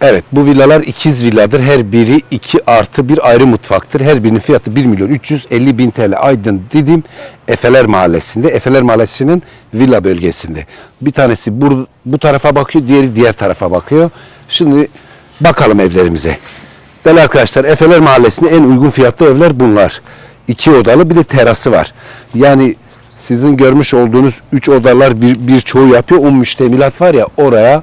Evet bu villalar ikiz villadır. Her biri 2 artı bir ayrı mutfaktır. Her birinin fiyatı 1 milyon 350 bin TL. Aydın Didim Efeler Mahallesi'nde. Efeler Mahallesi'nin villa bölgesinde. Bir tanesi bu, bu tarafa bakıyor, diğeri diğer tarafa bakıyor. Şimdi bakalım evlerimize. Değerli arkadaşlar Efeler Mahallesi'nde en uygun fiyatlı evler bunlar. İki odalı bir de terası var. Yani sizin görmüş olduğunuz üç odalar bir, birçoğu yapıyor. O müştemilat var ya oraya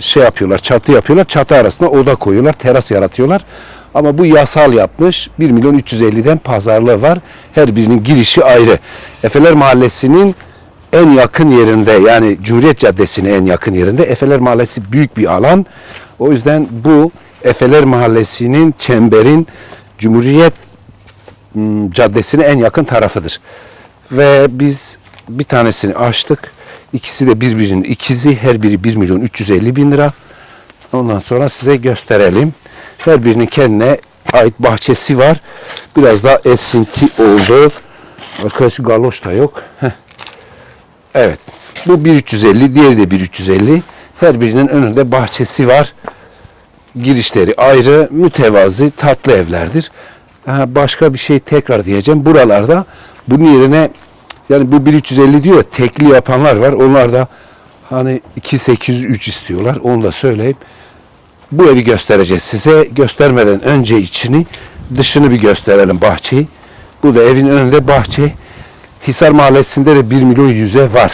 şey yapıyorlar, çatı yapıyorlar. Çatı arasına oda koyuyorlar, teras yaratıyorlar. Ama bu yasal yapmış. 1 milyon 350'den pazarlığı var. Her birinin girişi ayrı. Efeler Mahallesi'nin en yakın yerinde yani Cumhuriyet Caddesi'ne en yakın yerinde. Efeler Mahallesi büyük bir alan. O yüzden bu Efeler Mahallesi'nin çemberin Cumhuriyet Caddesi'ne en yakın tarafıdır. Ve biz bir tanesini açtık. İkisi de birbirinin ikizi. Her biri 1 milyon 350 bin lira. Ondan sonra size gösterelim. Her birinin kendine ait bahçesi var. Biraz daha esinti oldu. Arkadaşı galoş da yok. Heh. Evet. Bu 1350, diğeri de 1350. Her birinin önünde bahçesi var. Girişleri ayrı, mütevazi, tatlı evlerdir. Ha, başka bir şey tekrar diyeceğim. Buralarda bunun yerine yani bu 1350 diyor ya, tekli yapanlar var. Onlar da hani 2803 istiyorlar. Onu da söyleyeyim. Bu evi göstereceğiz size. Göstermeden önce içini, dışını bir gösterelim bahçeyi. Bu da evin önünde bahçe. Hisar Mahallesi'nde de 1 milyon yüze var.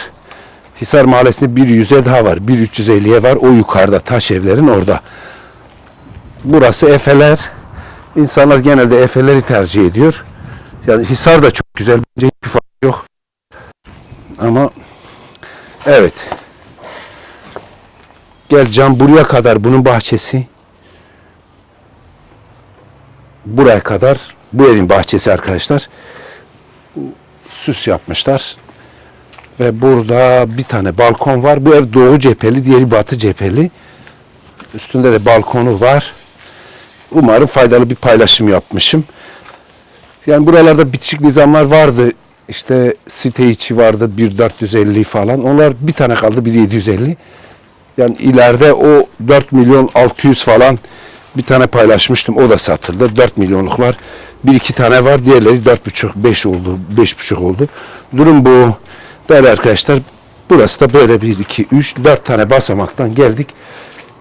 Hisar Mahallesi'nde bir yüze daha var. Bir 350'ye var. O yukarıda taş evlerin orada. Burası Efeler. İnsanlar genelde Efeler'i tercih ediyor. Yani Hisar da çok güzel. Bence hiçbir fark yok. Ama evet. Gel cam buraya kadar bunun bahçesi. Buraya kadar bu evin bahçesi arkadaşlar. Süs yapmışlar. Ve burada bir tane balkon var. Bu ev doğu cepheli, diğeri batı cepheli. Üstünde de balkonu var. Umarım faydalı bir paylaşım yapmışım. Yani buralarda bitişik nizamlar vardı. İşte site içi vardı 1450 falan. Onlar bir tane kaldı 1750. Yani ileride o 4 milyon 600 falan bir tane paylaşmıştım. O da satıldı. 4 milyonluklar. Bir iki tane var. Diğerleri 4,5 5 oldu. 5,5 oldu. Durum bu. Değerli arkadaşlar burası da böyle 1 2 3 4 tane basamaktan geldik.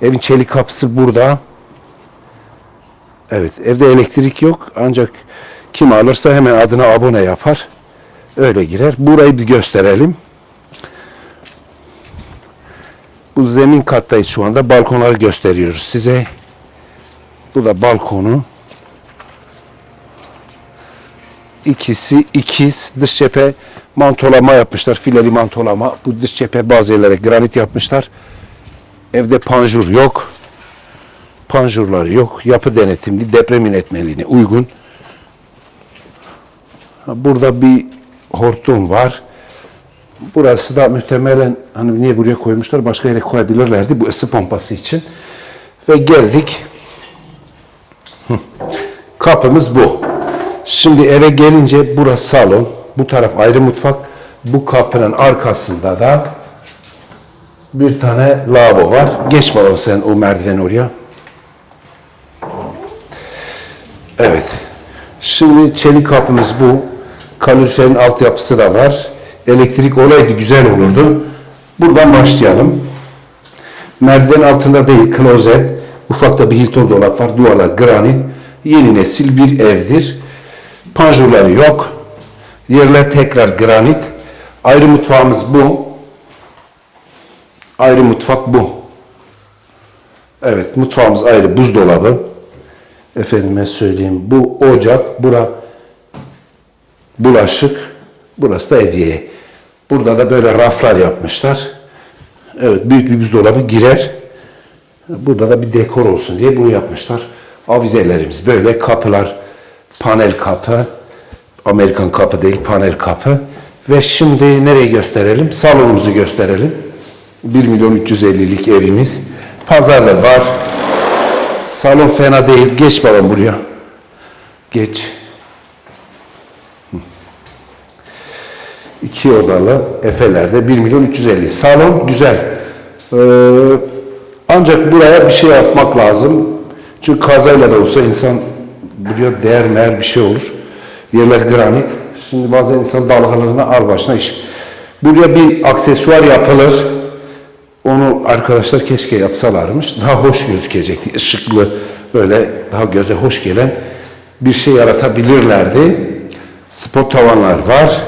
Evin çelik kapısı burada. Evet, evde elektrik yok ancak kim alırsa hemen adına abone yapar. Öyle girer. Burayı bir gösterelim. Bu zemin kattayız şu anda. Balkonları gösteriyoruz size. Bu da balkonu. İkisi ikiz. Dış cephe mantolama yapmışlar. Fileli mantolama. Bu dış cephe bazı yerlere granit yapmışlar. Evde panjur yok. Panjurları yok. Yapı denetimli, deprem yönetmeliğine uygun. Burada bir hortum var. Burası da muhtemelen hani niye buraya koymuşlar başka yere koyabilirlerdi bu ısı pompası için. Ve geldik. Kapımız bu. Şimdi eve gelince burası salon. Bu taraf ayrı mutfak. Bu kapının arkasında da bir tane lavabo var. Geç bakalım sen o merdiven oraya. Evet. Şimdi çelik kapımız bu. Kaloriferin altyapısı da var. Elektrik olaydı güzel olurdu. Buradan başlayalım. Merdiven altında değil klozet. Ufakta bir Hilton dolap var. Duvarlar granit. Yeni nesil bir evdir. Panjurları yok. Yerler tekrar granit. Ayrı mutfağımız bu. Ayrı mutfak bu. Evet mutfağımız ayrı buzdolabı. Efendime söyleyeyim bu ocak, bura bulaşık, burası da evye. Burada da böyle raflar yapmışlar. Evet büyük bir buzdolabı girer. Burada da bir dekor olsun diye bunu yapmışlar. Avizelerimiz böyle kapılar, panel kapı, Amerikan kapı değil panel kapı. Ve şimdi nereyi gösterelim? Salonumuzu gösterelim. 1 milyon 350'lik evimiz. Pazarlı var. Salon fena değil. Geç babam buraya. Geç. İki odalı Efeler'de 1 milyon 350. Salon güzel. Ee, Ancak buraya bir şey yapmak lazım. Çünkü kazayla da olsa insan buraya değer meğer bir şey olur. Yerler granit. Şimdi bazen insan dalgalarına al başına iş. Buraya bir aksesuar yapılır. Onu arkadaşlar keşke yapsalarmış. Daha hoş gözükecekti. Işıklı böyle daha göze hoş gelen bir şey yaratabilirlerdi. Spot tavanlar var.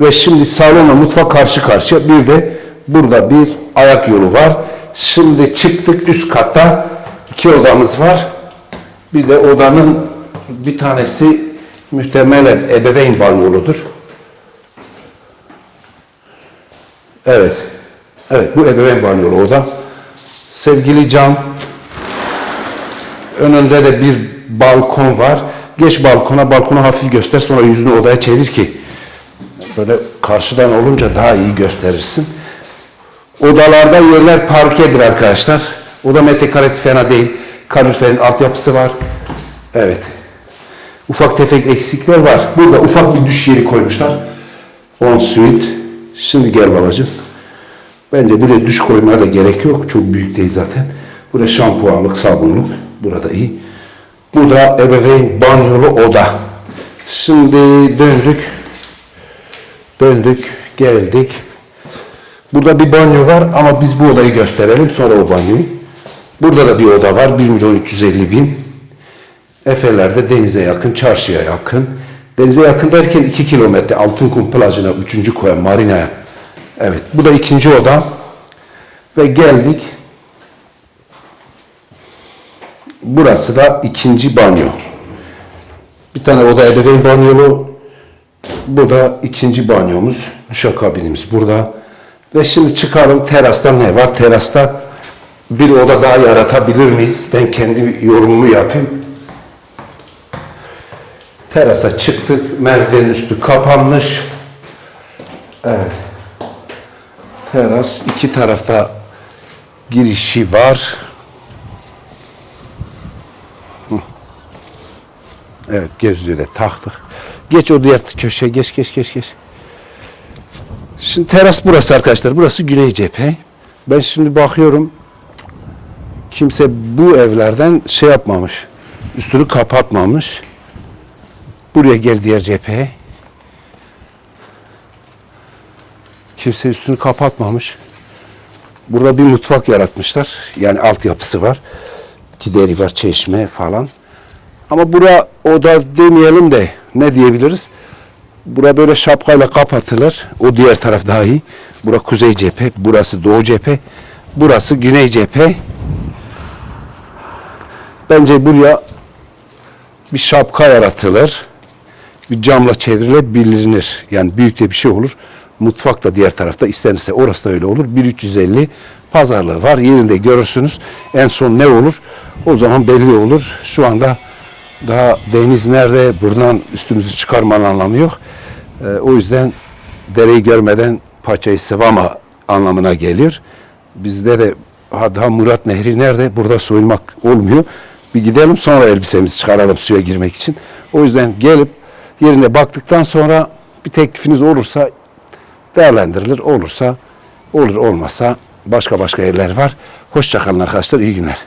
Ve şimdi salonla mutfak karşı karşıya. Bir de burada bir ayak yolu var. Şimdi çıktık üst katta. iki odamız var. Bir de odanın bir tanesi muhtemelen ebeveyn banyoludur. Evet. Evet bu ebeveyn banyolu oda. Sevgili Can, önünde de bir balkon var. Geç balkona, balkonu hafif göster sonra yüzünü odaya çevir ki böyle karşıdan olunca daha iyi gösterirsin. Odalarda yerler parkedir arkadaşlar. Oda metrekaresi fena değil. Kaloriferin altyapısı var. Evet. Ufak tefek eksikler var. Burada ufak bir duş yeri koymuşlar. On suite. Şimdi gel babacığım. Bence buraya duş koymaya da gerek yok. Çok büyük değil zaten. Buraya şampuanlık, sabunluk. Burada iyi. Bu da ebeveyn banyolu oda. Şimdi döndük. Döndük, geldik. Burada bir banyo var ama biz bu odayı gösterelim sonra o banyoyu. Burada da bir oda var. 1 milyon 350 bin. Efeler'de denize yakın, çarşıya yakın. Denize yakın derken 2 kilometre Altınkum plajına, 3. koya, marinaya. Evet, bu da ikinci oda. Ve geldik. Burası da ikinci banyo. Bir tane oda ebeveyn banyolu. Bu da ikinci banyomuz. Duşakabinimiz burada. Ve şimdi çıkalım terasta ne var? Terasta bir oda daha yaratabilir miyiz? Ben kendi yorumumu yapayım. Terasa çıktık. Merdivenin üstü kapanmış. Evet. Teras iki tarafta girişi var. Evet gözlüğü de taktık. Geç o diğer köşeye geç geç geç geç. Şimdi teras burası arkadaşlar. Burası güney cephe. Ben şimdi bakıyorum. Kimse bu evlerden şey yapmamış. Üstünü kapatmamış. Buraya gel diğer cepheye. Kimse üstünü kapatmamış. Burada bir mutfak yaratmışlar. Yani altyapısı var. Gideri var, çeşme falan. Ama bura oda demeyelim de ne diyebiliriz? Bura böyle şapkayla kapatılır. O diğer taraf daha iyi. Bura kuzey cephe, burası doğu cephe, burası güney cephe. Bence buraya bir şapka yaratılır. Bir camla çevrilebilir. Yani büyük de bir şey olur. Mutfak da diğer tarafta istenirse orası da öyle olur. 1350 pazarlığı var. Yerinde görürsünüz. En son ne olur? O zaman belli olur. Şu anda daha deniz nerede? Buradan üstümüzü çıkarmanın anlamı yok. Ee, o yüzden dereyi görmeden paçayı sıvama anlamına geliyor. Bizde de ha, daha Murat Nehri nerede? Burada soyunmak olmuyor. Bir gidelim sonra elbisemizi çıkaralım suya girmek için. O yüzden gelip yerine baktıktan sonra bir teklifiniz olursa değerlendirilir. Olursa olur olmasa başka başka yerler var. Hoşçakalın arkadaşlar. iyi günler.